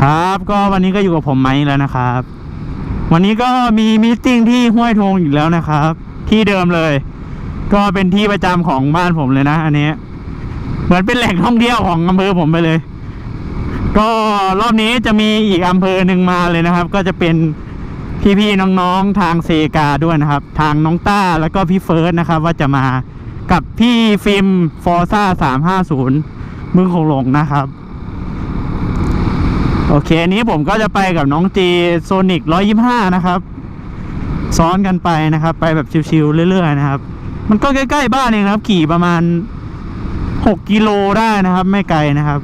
ครับก็วันนี้ก็อยู่กับผมไม้แล้วนะครับ วันนี้ก็มีมีตติ้งที่ห้วยทงอีกแล้วนะครับ ที่เดิมเลย ก็เป็นที่ประจำของบ้านผมเลยนะ อันนี้ เหมือนเป็นแหล่งท่องเที่ยวของอำเภอผมไปเลย ก็รอบนี้จะมีอีกอำเภอหนึ่งมาเลยนะครับ ก็จะเป็นพี่ๆน้องๆทางเซกาด้วยนะครับ ทางน้องต้าแล้วก็พี่เฟิร์สนะครับ ว่าจะมากับพี่ฟิล์มฟอร์ซ่าสามห้าศูนย์มึงคงหลงนะครับ โอเค อันนี้ผมก็จะไปกับน้องจีโซนิกร้อยิบห้านะครับ ซ้อนกันไปนะครับ ไปแบบชิวๆเรื่อยๆนะครับ มันก็ใกล้ๆบ้านเองนะครับ ขี่ประมาณหกกิโลได้นะครับ ไม่ไกลนะครับ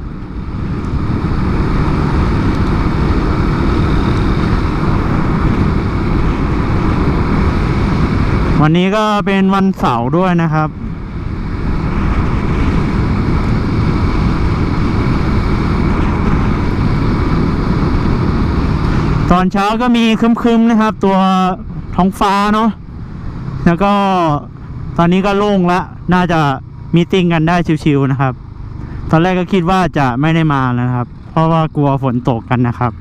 วันนี้ก็เป็นวันเสาร์ด้วยนะครับ อนเช้าก็มีครึมๆนะครับ ตัวท้องฟ้าเนาะแล้วก็ตอนนี้ก็โล่งละน่าจะมีติ้งกันได้ชิวๆนะครับ ตอนแรกก็คิดว่าจะไม่ได้มาแล้วนะครับ เพราะว่ากลัวฝนตกกันนะครับ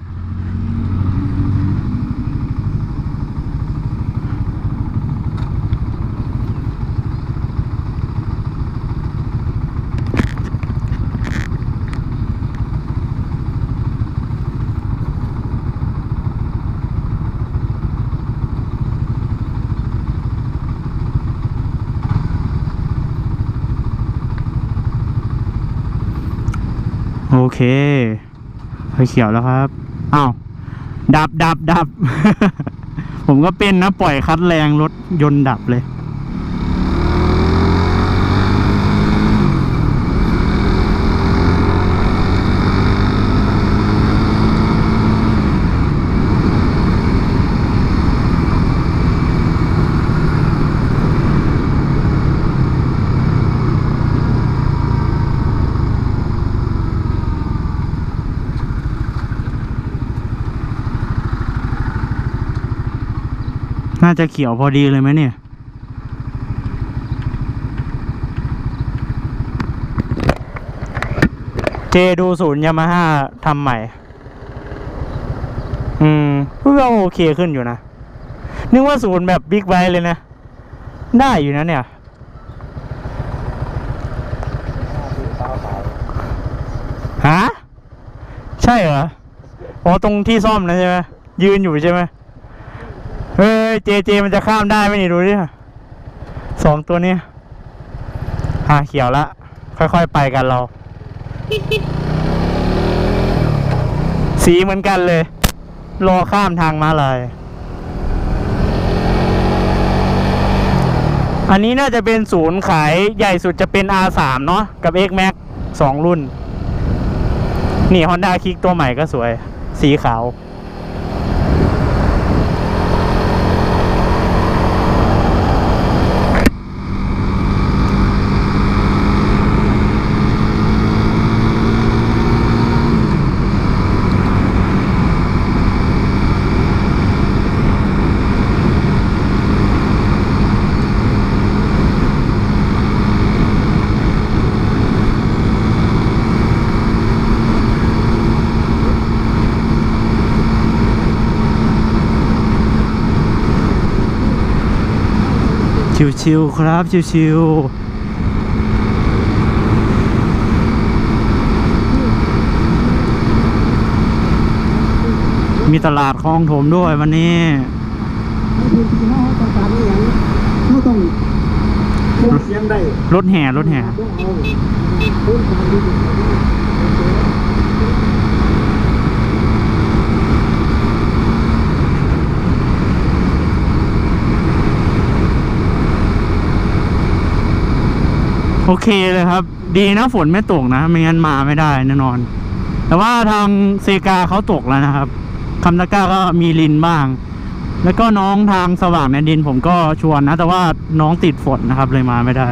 โอเคไฟเขียวแล้วครับอ้าวดับดับดับ ผมก็เป็นนะ ปล่อยคัดแรงรถยนต์ดับเลย น่าจะเขียวพอดีเลยไหมเนี่ย เจดูศูนย์ยามาฮ่าทำใหม่ อืมก็โอเคขึ้นอยู่นะ นึกว่าศูนย์แบบบิ๊กไบค์เลยนะ ได้อยู่นะเนี่ยฮะใช่เหรอ อ๋อ ตรงที่ซ่อมนะใช่ไหมยืนอยู่ใช่ไหมเฮ้ ยเจเจมันจะข้ามได้ไหมนี่ดูดิสองตัวนี้ยอ่าเขียวละ ค่อยๆไปกันเรา สีเหมือนกันเลย รอข้ามทางมาลายอันนี้น่าจะเป็นศูนย์ขายใหญ่สุดจะเป็น R3 เนาะกับ X Max สองรุ่น นี่ Honda Kick ตัวใหม่ก็สวย สีขาว ชิวๆครับชิวๆมีตลาดคลองถมด้วยวันนี้พื้นที่เขาต้องการนี่อย่างเขาต้องเครื่องเสียงได้รถแห่รถแห่ เอาพื้นฐานที่ดีโอเคเลยครับ ดีนะฝนไม่ตกนะ ไม่งั้นมาไม่ได้แน่นอน แต่ว่าทางเซกาเขาตกแล้วนะครับคำตะก้าก็มีลินบ้าง แล้วก็น้องทางสว่างในดินผมก็ชวนนะ แต่ว่าน้องติดฝนนะครับเลยมาไม่ได้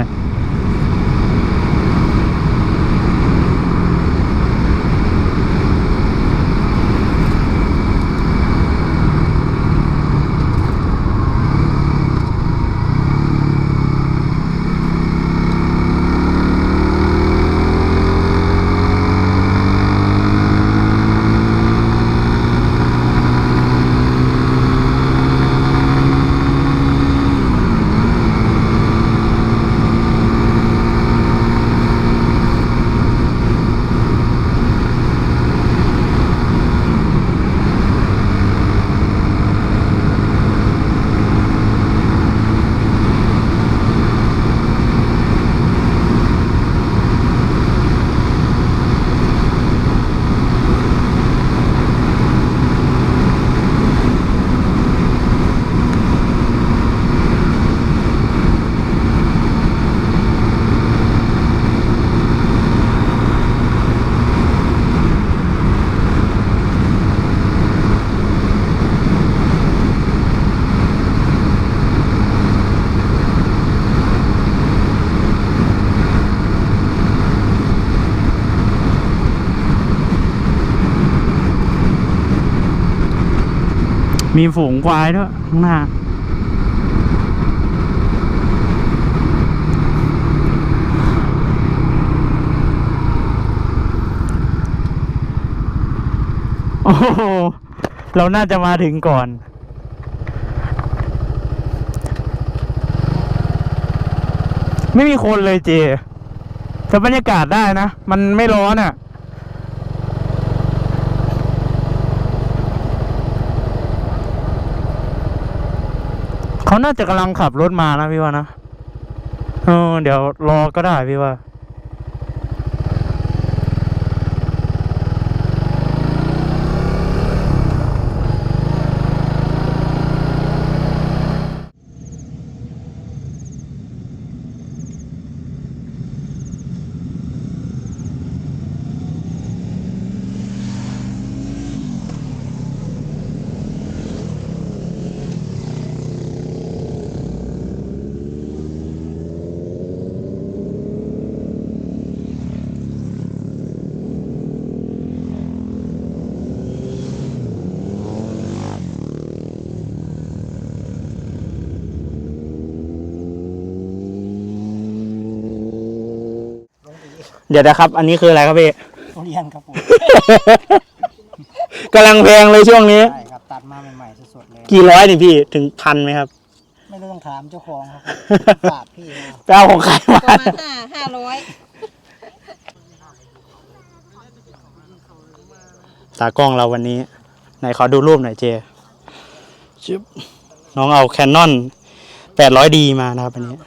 มีฝูงควายด้วยข้างหน้าโอ้โห เราน่าจะมาถึงก่อน ไม่มีคนเลยเจแต่บรรยากาศได้นะ มันไม่ร้อนอะ่ะ เขาน่าจะกำลังขับรถมานะพี่ว่านะเออเดี๋ยวรอก็ได้พี่ว่า เดี๋ยวนะครับ อันนี้คืออะไรครับพี่ ทุเรียนครับผม กำลังแพงเลยช่วงนี้ ใช่ครับตัดมาใหม่ๆสดๆเลย กี่ร้อยนี่พี่ถึงพันไหมครับ ไม่รู้ต้องถามเจ้าของครับฝากพี่มาไปเอาของใครมาประมาณห้าห้าร้อยตากล้องเราวันนี้ไหนขอดูรูปหน่อยเจชึบน้องเอาแคนนอน 800D มานะครับอันนี้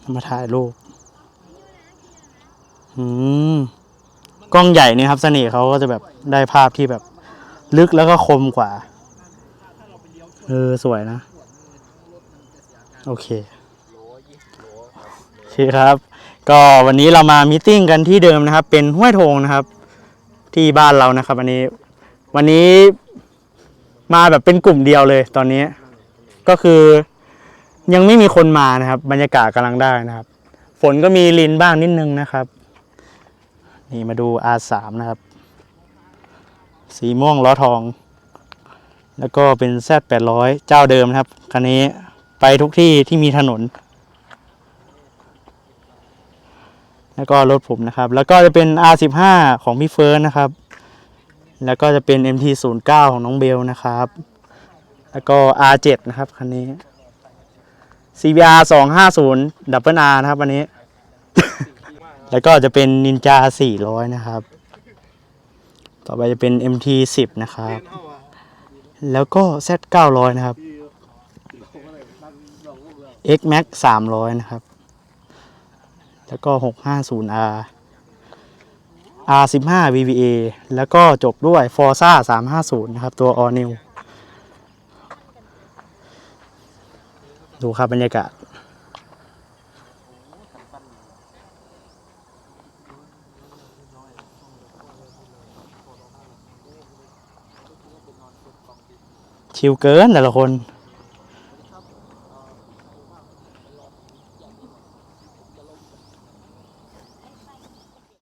เอามาถ่ายรูป อืมกล้องใหญ่นี่ครับเสน่ห์เขาก็จะแบบได้ภาพที่แบบ ลึกแล้วก็คมกว่า เออ สวยนะ โอเค โอเคครับ ก็วันนี้เรามามีตติ้งกันที่เดิมนะครับ เป็นห้วยโทงนะครับ ที่บ้านเรานะครับ อันนี้ วันนี้มาแบบเป็นกลุ่มเดียวเลย ตอนนี้ ก็คือยังไม่มีคนมานะครับ บรรยากาศกำลังได้นะครับ ฝนก็มีลินบ้างนิดนึงนะครับ นี่มาดู R3 นะครับ สีม่วงล้อทอง แล้วก็เป็น Z800 เจ้าเดิมนะครับ คันนี้ไปทุกที่ที่มีถนน แล้วก็รถผมนะครับ แล้วก็จะเป็น R15 ของพี่เฟิร์นนะครับ แล้วก็จะเป็น MT09 ของน้องเบลนะครับ แล้วก็ R7 นะครับคันนี้ CBR 250 Double R นะครับอันนี้ แล้วก็จะเป็น Ninja 400 นะครับ ต่อไปจะเป็น MT10 นะครับ แล้วก็ Z900 นะครับ X Max 300 นะครับ แล้วก็ 650R R15 VVA แล้วก็จบด้วย Forza 350 นะครับ ตัว All New ดูครับบรรยากาศ ชิลเกินแต่ละคน